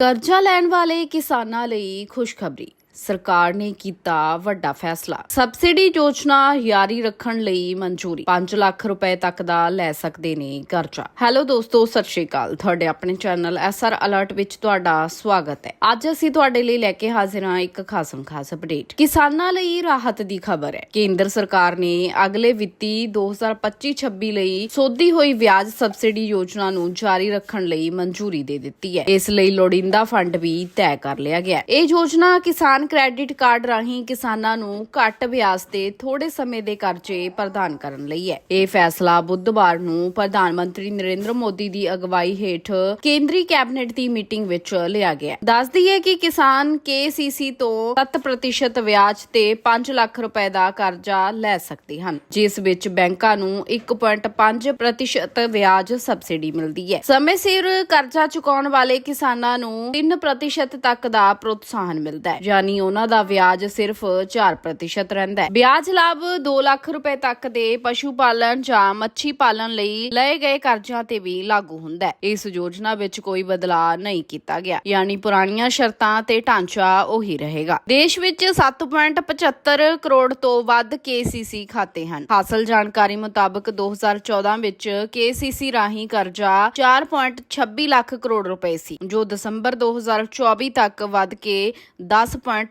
ਕਰਜ਼ਾ ਲੈਣ ਵਾਲੇ ਕਿਸਾਨਾਂ ਲਈ ਖੁਸ਼ਖਬਰੀ। ਸਰਕਾਰ ਨੇ ਕੀਤਾ ਵੱਡਾ ਫੈਸਲਾ। ਸਬਸਿਡੀ ਯੋਜਨਾ ਜਾਰੀ ਰੱਖਣ ਲਈ ਮਨਜ਼ੂਰੀ। 5 ਲੱਖ ਰੁਪਏ ਤੱਕ ਦਾ ਲੈ ਸਕਦੇ ਨੇ ਕਰਜ਼ਾ। ਹੈਲੋ ਦੋਸਤੋ, ਸਤਿ ਸ਼੍ਰੀ ਅਕਾਲ। ਤੁਹਾਡੇ ਆਪਣੇ ਚੈਨਲ ਐਸਆਰ ਅਲਰਟ ਵਿੱਚ ਤੁਹਾਡਾ ਸਵਾਗਤ ਹੈ। ਅੱਜ ਅਸੀਂ ਤੁਹਾਡੇ ਲਈ ਲੈ ਕੇ ਹਾਜ਼ਰ ਹਾਂ ਇੱਕ ਖਾਸਮ ਖਾਸ ਅਪਡੇਟ। ਕਿਸਾਨਾਂ ਲਈ ਰਾਹਤ ਦੀ ਖਬਰ ਹੈ। ਕੇਂਦਰ ਸਰਕਾਰ ਨੇ ਅਗਲੇ ਵਿੱਤੀ 2025-26 ਲਈ ਸੋਧੀ ਹੋਈ ਵਿਆਜ ਸਬਸਿਡੀ ਯੋਜਨਾ ਨੂੰ ਜਾਰੀ ਰੱਖਣ ਲਈ ਮਨਜ਼ੂਰੀ ਦੇ ਦਿੱਤੀ ਹੈ। ਇਸ ਲਈ ਲੋੜੀਂਦਾ ਫੰਡ ਵੀ ਤੈਅ ਕਰ ਲਿਆ ਗਿਆ ਇਹ ਯੋਜਨਾ ਕਿਸਾਨ ਕ੍ਰੈਡਿਟ ਕਾਰਡ ਰਾਹੀਂ ਕਿਸਾਨਾਂ ਨੂੰ ਘੱਟ ਵਿਆਜ ਤੇ ਥੋੜੇ ਸਮੇਂ ਦੇ ਕਰਜ਼ੇ ਪ੍ਰਦਾਨ ਕਰਨ ਲਈ ਹੈ। ਇਹ ਫੈਸਲਾ ਬੁੱਧਵਾਰ ਨੂੰ ਪ੍ਰਧਾਨ ਮੰਤਰੀ ਨਰਿੰਦਰ ਮੋਦੀ ਦੀ ਅਗਵਾਈ ਹੇਠ ਕੇਂਦਰੀ ਕੈਬਨਿਟ ਦੀ ਮੀਟਿੰਗ ਵਿੱਚ ਲਿਆ ਗਿਆ। ਦੱਸ ਦਈਏ ਕਿ ਕਿਸਾਨ KCC ਤੋਂ 7% ਵਿਆਜ ਤੇ 5 ਲੱਖ ਰੁਪਏ ਦਾ ਕਰਜ਼ਾ ਲੈ ਸਕਦੇ ਹਨ, ਜਿਸ ਵਿੱਚ ਬੈਂਕਾਂ ਨੂੰ 1.5% ਵਿਆਜ ਸਬਸਿਡੀ ਮਿਲਦੀ ਹੈ। ਸਮੇਂ ਸਿਰ ਕਰਜ਼ਾ ਚੁਕਾਉਣ ਵਾਲੇ ਕਿਸਾਨਾਂ ਨੂੰ 3% ਤੱਕ ਦਾ ਪ੍ਰੋਤਸਾਹਨ ਮਿਲਦਾ ਹੈ, ਯਾਨੀ ਉਹਨਾਂ ਦਾ ਵਿਆਜ ਸਿਰਫ 4% ਰਹਿੰਦਾ ਹੈ। ਵਿਆਜ ਲਾਭ 2 ਲੱਖ ਰੁਪਏ ਤੱਕ ਦੇ ਪਸ਼ੂ ਪਾਲਣ ਜਾਂ ਮੱਛੀ ਪਾਲਣ ਲਈ ਲਏ ਗਏ ਕਰਜ਼ਿਆਂ ਤੇ ਵੀ ਲਾਗੂ ਹੁੰਦਾ ਹੈ। ਇਸ ਯੋਜਨਾ ਵਿੱਚ ਕੋਈ ਬਦਲਾਅ ਨਹੀਂ ਕੀਤਾ ਗਿਆ। ਯਾਨੀ ਪੁਰਾਣੀਆਂ ਸ਼ਰਤਾਂ ਤੇ ਢਾਂਚਾ ਉਹੀ ਰਹੇਗਾ। ਦੇਸ਼ ਵਿੱਚ 7.75 ਕਰੋੜ ਤੋਂ ਵੱਧ KCC ਖਾਤੇ ਹਨ। ਹਾਸਲ ਜਾਣਕਾਰੀ ਮੁਤਾਬਕ 2014 ਵਿੱਚ KCC ਰਾਹੀਂ ਕਰਜ਼ਾ 4.26 ਲੱਖ ਕਰੋੜ ਰੁਪਏ ਸੀ, ਜੋ ਦਸੰਬਰ 2024 ਤੱਕ ਵੱਧ ਕੇ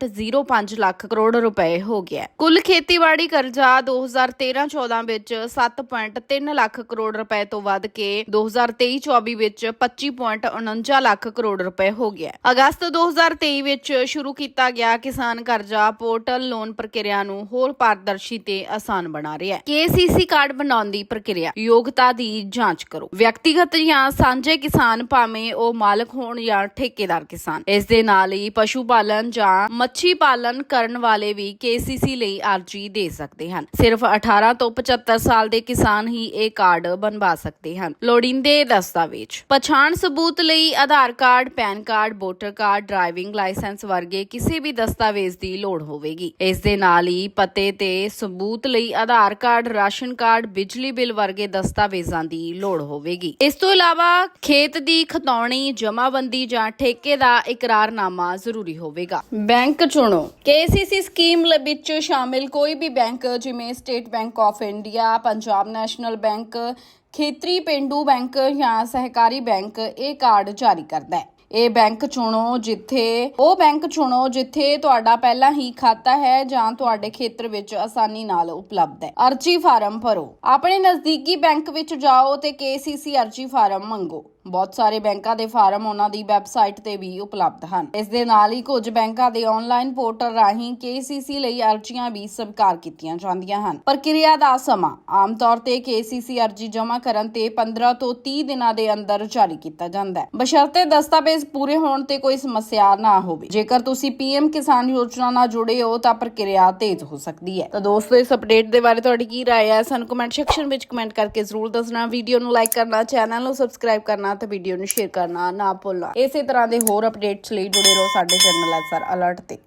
10.05 ਲੱਖ ਕਰੋੜ ਰੁਪਏ ਹੋ ਗਿਆ ਕੁੱਲ ਖੇਤੀਬਾੜੀ ਕਰਜ਼ਾ 2013-14 ਵਿੱਚ 7.3 ਲੱਖ ਕਰੋੜ ਰੁਪਏ ਤੋਂ ਵੱਧ ਕੇ 2023-24 ਵਿੱਚ 25.49 ਲੱਖ ਕਰੋੜ ਰੁਪਏ ਹੋ ਗਿਆ ਅਗਸਤ 2023 ਵਿੱਚ ਸ਼ੁਰੂ ਕੀਤਾ ਗਿਆ ਕਿਸਾਨ ਕਰਜ਼ਾ ਪੋਰਟਲ ਲੋਨ ਪ੍ਰਕਿਰਿਆ ਨੂੰ ਹੋਰ ਪਾਰਦਰਸ਼ੀ ਤੇ ਆਸਾਨ ਬਣਾ ਰਿਹਾ ਹੈ। KCC ਕਾਰਡ ਬਣਾਉਣ ਦੀ ਪ੍ਰਕਿਰਿਆ, ਯੋਗਤਾ ਦੀ ਜਾਂਚ ਕਰੋ। ਵਿਅਕਤੀਗਤ ਜਾਂ ਸਾਂਝੇ ਕਿਸਾਨ ਭਾਵੇਂ ਉਹ ਮਾਲਕ ਹੋਣ ਜਾਂ ਠੇਕੇਦਾਰ ਕਿਸਾਨ। ਇਸ ਦੇ ਨਾਲ ਹੀ ਪਸ਼ੂ ਪਾਲਣ ਜਾਂ ਮੱਛੀ ਪਾਲਣ ਕਰਨ ਵਾਲੇ ਵੀ KCC ਲਈ ਅਰਜ਼ੀ ਦੇ ਸਕਦੇ ਹਨ। ਸਿਰਫ 18 ਤੋਂ 75 ਸਾਲ ਦੇ ਕਿਸਾਨ ਹੀ ਇਹ ਕਾਰਡ ਬਣਵਾ ਸਕਦੇ ਹਨ। ਲੋੜੀਂਦੇ ਦਸਤਾਵੇਜ਼। ਪਛਾਣ ਸਬੂਤ ਲਈ Aadhaar card, PAN card, voter card, driving licence ਵਰਗੇ ਕਿਸੇ ਵੀ ਦਸਤਾਵੇਜ਼ ਦੀ ਲੋੜ ਹੋਵੇਗੀ। ਇਸ ਦੇ ਨਾਲ ਹੀ ਪਤੇ ਤੇ ਸਬੂਤ ਲਈ ਆਧਾਰ ਕਾਰਡ, ਰਾਸ਼ਨ ਕਾਰਡ, ਬਿਜਲੀ ਬਿੱਲ ਵਰਗੇ ਦਸਤਾਵੇਜ਼ਾਂ ਦੀ ਲੋੜ ਹੋਵੇਗੀ। ਇਸ ਤੋਂ ਇਲਾਵਾ ਖੇਤ ਦੀ ਖਤੌਣੀ ਜਮਾਬੰਦੀ ਜਾਂ ਠੇਕੇ ਦਾ ਇਕਰਾਰਨਾਮਾ ਜ਼ਰੂਰੀ ਹੋਵੇਗਾ। ਬੈਂਕ ਚੁਣੋ। KCC ਸਕੀਮ ਵਿੱਚ ਸ਼ਾਮਿਲ ਕੋਈ ਵੀ ਬੈਂਕ, ਜਿਵੇਂ State Bank of India, Punjab National Bank, ਖੇਤਰੀ ਪਿੰਡੂ ਬੈਂਕ ਜਾਂ ਸਹਿਕਾਰੀ ਬੈਂਕ, ਇਹ ਕਾਰਡ ਜਾਰੀ ਕਰਦਾ ਹੈ। ਇਹ ਬੈਂਕ ਚੁਣੋ ਜਿੱਥੇ, ਉਹ ਬੈਂਕ ਚੁਣੋ ਜਿੱਥੇ ਤੁਹਾਡਾ ਪਹਿਲਾਂ ਹੀ ਖਾਤਾ ਹੈ ਜਾਂ ਤੁਹਾਡੇ ਖੇਤਰ ਵਿੱਚ ਆਸਾਨੀ ਨਾਲ ਉਪਲਬਧ ਹੈ। ਅਰਜੀ ਫਾਰਮ ਭਰੋ। ਆਪਣੇ ਨਜ਼ਦੀਕੀ ਬੈਂਕ ਵਿੱਚ ਜਾਓ ਤੇ KCC ਅਰਜੀ ਫਾਰਮ ਮੰਗੋ। ਬਹੁਤ ਸਾਰੇ ਬੈਂਕਾਂ ਦੇ ਫਾਰਮ ਉਹਨਾਂ ਦੀ ਵੈਬਸਾਈਟ ਤੇ ਵੀ ਉਪਲਬਧ ਹਨ ਇਸ ਦੇ ਨਾਲ ਹੀ ਕੁਝ ਬੈਂਕਾਂ ਦੇ ਆਨਲਾਈਨ ਪੋਰਟਲ ਰਾਹੀਂ KCC ਲਈ ਅਰਜ਼ੀਆਂ ਵੀ ਸਵੀਕਾਰ ਕੀਤੀਆਂ ਜਾਂਦੀਆਂ ਹਨ ਪ੍ਰਕਿਰਿਆ ਦਾ ਸਮਾਂ ਆਮ ਤੌਰ ਤੇ KCC ਅਰਜ਼ੀ ਜਮ੍ਹਾਂ ਕਰਨ ਤੇ 15 ਤੋਂ 30 ਦਿਨਾਂ ਦੇ ਅੰਦਰ ਜਾਰੀ ਕੀਤਾ ਜਾਂਦਾ ਹੈ ਬਸ਼ਰਤੇ ਦਸਤਾਵੇਜ਼ ਪੂਰੇ ਹੋਣ ਤੇ ਕੋਈ ਸਮੱਸਿਆ ਨਾ ਹੋਵੇ ਜੇਕਰ ਤੁਸੀਂ PM ਕਿਸਾਨ ਯੋਜਨਾ ਨਾਲ ਜੁੜੇ ਹੋ ਤਾਂ ਪ੍ਰਕਿਰਿਆ ਤੇਜ਼ ਹੋ ਸਕਦੀ ਹੈ ਤਾਂ ਦੋਸਤੋ ਇਸ ਅਪਡੇਟ ਦੇ ਬਾਰੇ ਤੁਹਾਡੀ ਕੀ رائے ਹੈ ਸਾਨੂੰ ਕਮੈਂਟ ਸੈਕਸ਼ਨ ਵਿੱਚ ਕਮੈਂਟ ਕਰਕੇ ਜ਼ਰੂਰ ਦੱਸਣਾ ਵੀਡੀਓ ਨੂੰ ਲਾਈਕ ਕਰਨਾ ਚੈਨਲ ਨੂੰ ਸਬਸਕ੍ਰਾਈਬ ਕਰਨਾ ਤੇ ਵੀਡੀਓ ਨੂੰ ਸ਼ੇਅਰ ਕਰਨਾ ਨਾ ਭੁੱਲਣਾ। ਇਸੇ ਤਰ੍ਹਾਂ ਦੇ ਹੋਰ ਅਪਡੇਟਸ ਲਈ ਜੁੜੇ ਰਹੋ ਸਾਡੇ ਚੈਨਲ ਐਸਆਰ ਅਲਰਟ ਤੇ।